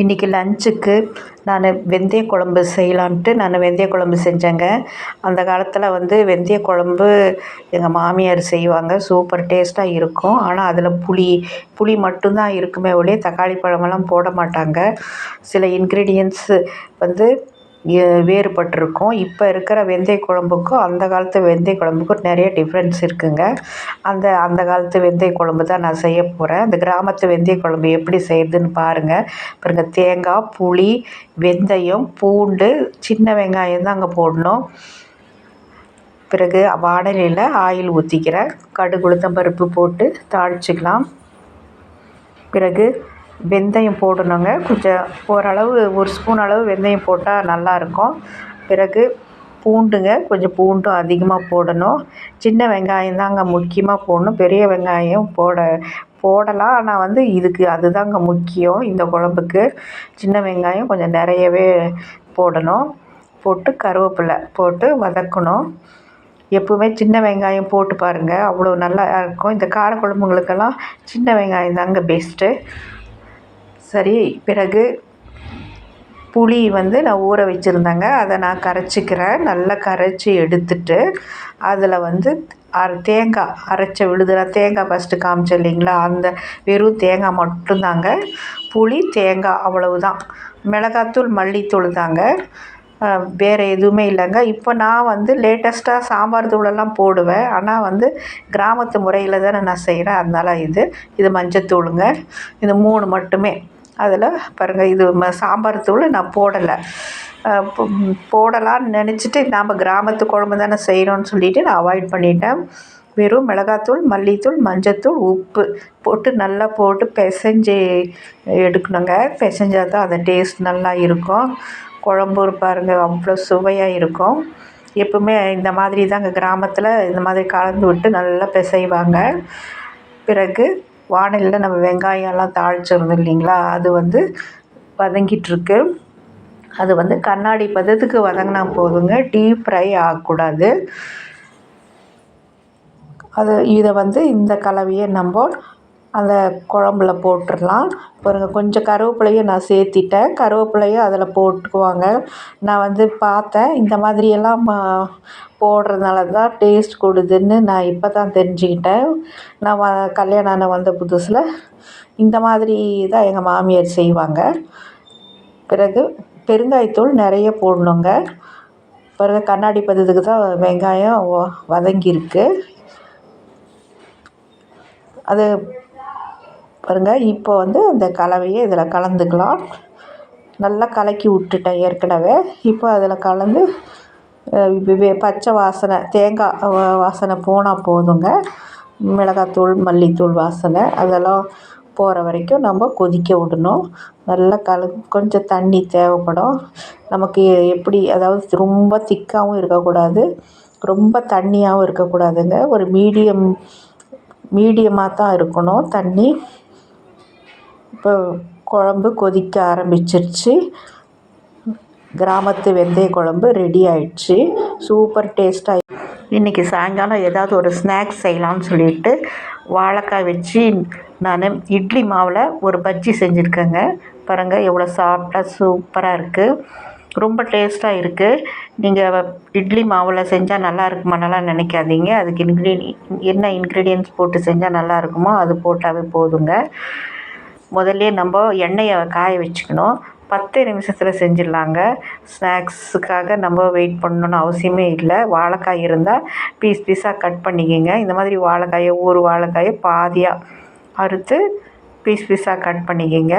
இன்றைக்கி லஞ்சுக்கு நான் வெந்தய குழம்பு செய்யலான்ட்டு நான் வெந்தய குழம்பு செஞ்சேங்க. அந்த காலத்தில் வந்து வெந்தய குழம்பு எங்கள் மாமியார் செய்வாங்க. சூப்பர் டேஸ்ட்டாக இருக்கும். ஆனால் அதில் புளி புளி மட்டும்தான் இருக்குமே ஒழிய தக்காளி பழமெல்லாம் போட மாட்டாங்க. சில இன்க்ரீடியன்ட்ஸு வந்து வேறுபட்டிருக்கும். இப்போ இருக்கிற வெந்தய குழம்புக்கும் அந்த காலத்து வெந்தய குழம்புக்கும் நிறைய டிஃப்ரென்ஸ் இருக்குதுங்க அந்த அந்த காலத்து வெந்தய குழம்பு தான் நான் செய்ய போகிறேன் அந்த கிராமத்து வெந்தய குழம்பு எப்படி செய்கிறதுன்னு பாருங்கள் பாருங்கள் தேங்காய் புளி வெந்தயம் பூண்டு சின்ன வெங்காயம் தான் அங்கே போடணும். பிறகு வாடலையில் ஆயில் ஊற்றிக்கிறேன் கடுகு உளுத்தம்பருப்பு போட்டு தாளிச்சிக்கலாம். பிறகு வெந்தயம் போடணுங்க. கொஞ்சம் ஓரளவு ஒரு ஸ்பூன் அளவு வெந்தயம் போட்டால் நல்லாயிருக்கும். பிறகு பூண்டுங்க கொஞ்சம் பூண்டும் அதிகமாக போடணும். சின்ன வெங்காயம் தாங்க முக்கியமாக போடணும். பெரிய வெங்காயம் போட போடலாம். ஆனால் வந்து இதுக்கு அதுதாங்க முக்கியம் இந்த குழம்புக்கு. சின்ன வெங்காயம் கொஞ்சம் நிறையவே போடணும். போட்டு கருவேப்பிலை போட்டு வதக்கணும். எப்போவுமே சின்ன வெங்காயம் போட்டு பாருங்கள் அவ்வளோ நல்லா இருக்கும். இந்த கார குழம்புங்களுக்கெல்லாம் சின்ன வெங்காயம் தாங்க பெஸ்ட்டு சரி பிறகு புளி வந்து நான் ஊற வச்சுருந்தேங்க. அதை நான் கரைச்சிக்கிறேன். நல்லா கரைச்சி எடுத்துட்டு அதில் வந்து அரை தேங்காய் அரைச்ச விழுதுல தேங்காய் ஃபஸ்ட்டு காமிச்சோம் இல்லைங்களா? அந்த வெறும் தேங்காய் மட்டும்தாங்க. புளி தேங்காய் அவ்வளவு தான் மிளகாத்தூள் மல்லித்தூள் தாங்க. வேறு எதுவுமே இல்லைங்க. இப்போ நான் வந்து லேட்டஸ்ட்டாக சாம்பார் தூளெல்லாம் போடுவேன். ஆனால் வந்து கிராமத்து முறையில் தானே நான் செய்கிறேன் அதனால் இது இது மஞ்சத்தூளுங்க. இது மூணு மட்டுமே. அதில் பாருங்கள் இது ம சாம்பார் தூள் நான் போடலை. போடலான்னு நினச்சிட்டு நாம் கிராமத்து குழம்பு தானே செய்கிறோன்னு சொல்லிவிட்டு நான் அவாய்ட் பண்ணிட்டேன். வெறும் மிளகாத்தூள் மல்லித்தூள் மஞ்சத்தூள் உப்பு போட்டு நல்லா போட்டு பிசைஞ்சு எடுக்கணுங்க. பிசைஞ்சால் தான் அந்த டேஸ்ட் நல்லா இருக்கும். குழம்பு பாருங்கள் அவ்வளோ சுவையாக இருக்கும். எப்பவுமே இந்த மாதிரி தாங்க கிராமத்தில் இந்த மாதிரி கலந்து விட்டு நல்லா பிசைவாங்க. பிறகு வானலியில் நம்ம வெங்காயம்லாம் தாளிச்சிருந்தோம் இல்லைங்களா? அது வந்து வதங்கிட்டுருக்கு. அது வந்து கண்ணாடி பதத்துக்கு வதங்கினா போதுங்க. டீப் ஃப்ரை ஆகக்கூடாது. அது இதை வந்து இந்த கலவையை நம்ம அந்த குழம்புல போட்டுடலாம் பாருங்கள் கொஞ்சம் கருவேப்பிலையும் நான் சேர்த்திட்டேன். கருவேப்பிலையும் அதில் போட்டுக்குவாங்க. நான் வந்து பார்த்தேன். இந்த மாதிரியெல்லாம் போடுறதுனால தான் டேஸ்ட் கொடுதுன்னு நான் இப்போ தான் தெரிஞ்சுக்கிட்டேன். நான் வ கல்யாணம் ஆன வந்த புதுசில் இந்த மாதிரி தான் எங்கள் மாமியார் செய்வாங்க. பிறகு பெருங்காயத்தூள் நிறைய போடணுங்க. பிறகு கண்ணாடி பதத்துக்கு தான் வெங்காயம் வதங்கியிருக்கு. அது பாருங்கள் இப்போ வந்து அந்த கலவையை இதில் கலந்துக்கலாம். நல்லா கலக்கி விட்டுட்டேன் ஏற்கனவே. இப்போ அதில் கலந்து பச்சை வாசனை தேங்காய் வாசனை போனால் போதுங்க. மிளகாத்தூள் மல்லித்தூள் வாசனை அதெல்லாம் போகிற வரைக்கும் நம்ம கொதிக்க விடணும். நல்லா கல கொஞ்சம் தண்ணி தேவைப்படும். நமக்கு எப்படி அதாவது ரொம்ப திக்காகவும் இருக்கக்கூடாது. ரொம்ப தண்ணியாகவும் இருக்கக்கூடாதுங்க. ஒரு மீடியம் மீடியமாக தான் இருக்கணும் தண்ணி. இப்போ குழம்பு கொதிக்க ஆரம்பிச்சிருச்சு கிராமத்து வெந்தய குழம்பு ரெடி ஆயிடுச்சு சூப்பர் டேஸ்ட்டாக இன்றைக்கி சாயங்காலம் ஏதாவது ஒரு ஸ்நாக்ஸ் செய்யலாம்னு சொல்லிட்டு வாழைக்காய் வச்சு நான் இட்லி மாவில் ஒரு பஜ்ஜி செஞ்சுருக்கேங்க பாருங்கள் எவ்வளோ சாஃப்டாக சூப்பராக இருக்குது ரொம்ப டேஸ்ட்டாக இருக்குது நீங்கள் இட்லி மாவில் செஞ்சால் நல்லா இருக்குமானலாம் நினைக்காதீங்க. அதுக்கு இன்க்ரீடியன் என்ன இன்க்ரீடியன்ஸ் போட்டு செஞ்சால் நல்லா இருக்குமோ அது போட்டாவே போதுங்க. முதல்லே நம்ம எண்ணெயை காய வச்சுக்கணும். பத்து நிமிஷத்தில் செஞ்சிடலாங்க. ஸ்நாக்ஸுக்காக நம்ம வெயிட் பண்ணணுன்னு அவசியமே இல்லை. வாழைக்காய் இருந்தால் பீஸ் பீஸாக கட் பண்ணிக்கோங்க. இந்த மாதிரி வாழைக்காயை ஒரு வாழைக்காயை பாதியாக அறுத்து பீஸ் பீஸாக கட் பண்ணிக்கோங்க.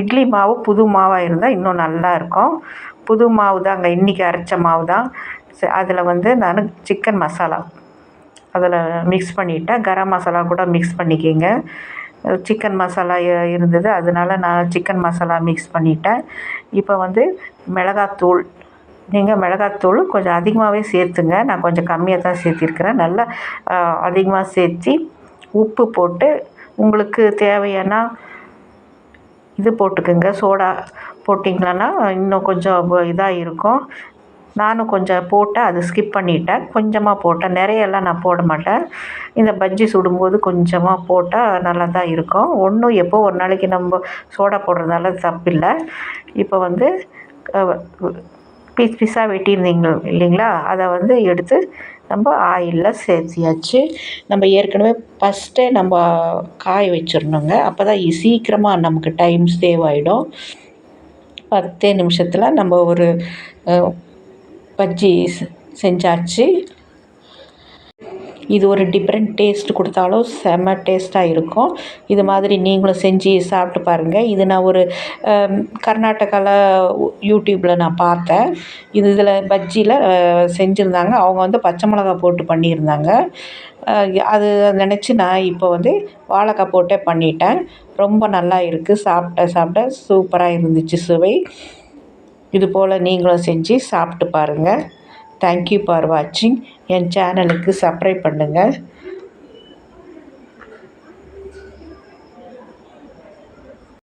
இட்லி மாவு புது மாவாக இருந்தால் இன்னும் நல்லாயிருக்கும் புது மாவு தாங்க இன்றைக்கி அரைச்ச மாவு தான். அதில் வந்து நான் சிக்கன் மசாலா. அதில் மிக்ஸ் பண்ணிவிட்டேன் கரம் மசாலா கூட மிக்ஸ் பண்ணிக்கோங்க. சிக்கன் மசாலா இருந்தது. அதனால நான் சிக்கன் மசாலா மிக்ஸ் பண்ணிவிட்டேன் இப்போ வந்து மிளகாத்தூள். நீங்கள் மிளகாத்தூள் கொஞ்சம் அதிகமாகவே சேர்த்துங்க. நான் கொஞ்சம் கம்மியாக தான் சேர்த்திருக்கிறேன். நல்லா அதிகமாக சேர்த்து உப்பு போட்டு உங்களுக்கு தேவையான இது போட்டுக்கோங்க. சோடா போட்டிங்களான்னா இன்னும் கொஞ்சம் இதாக இருக்கும் நானும் கொஞ்சம் போட்டேன் அது ஸ்கிப் பண்ணிவிட்டேன் கொஞ்சமாக போட்டேன். நிறையெல்லாம் நான் போட மாட்டேன். இந்த பஜ்ஜி சுடும்போது கொஞ்சமாக போட்டால் நல்லா தான் இருக்கும். ஒன்றும் எப்போ ஒரு நாளைக்கு நம்ம சோடா போடுறதுனால தப்பில்லை. இப்போ வந்து பீஸ் பீஸாக வெட்டியிருந்தீங்க இல்லைங்களா? அதை வந்து எடுத்து நம்ம ஆயிலில் சேர்த்தியாச்சு. நம்ம ஏற்கனவே ஃபஸ்ட்டே நம்ம காய வச்சிடணுங்க. அப்போ தான் சீக்கிரமாக நமக்கு டைம் சேவ் ஆகிடும் பத்தே நிமிஷத்தில் நம்ம ஒரு பஜ்ஜி செஞ்சாச்சு இது ஒரு டிஃப்ரெண்ட் டேஸ்ட் கொடுத்தாலும் செம்ம டேஸ்ட்டாக இருக்கும் இது மாதிரி நீங்களும் செஞ்சு சாப்பிட்டு பாருங்கள் இது நான் ஒரு கர்நாடகாவில் யூடியூப்பில் நான் பார்த்தேன் இது இதில் பஜ்ஜியில் செஞ்சுருந்தாங்க அவங்க வந்து பச்சை மிளகா போட்டு பண்ணியிருந்தாங்க அது நினச்சி நான் இப்போ வந்து வாழைக்காய் போட்டே பண்ணிட்டேன் ரொம்ப நல்லா இருக்குது சாப்பிட்ட சாப்பிட்ட சூப்பராக இருந்துச்சு சுவை இது போல் நீங்களும் செஞ்சு சாப்பிட்டு பாருங்கள் தேங்க்யூ ஃபார் வாட்சிங் என் சேனலுக்கு சப்ஸ்கிரைப் பண்ணுங்கள்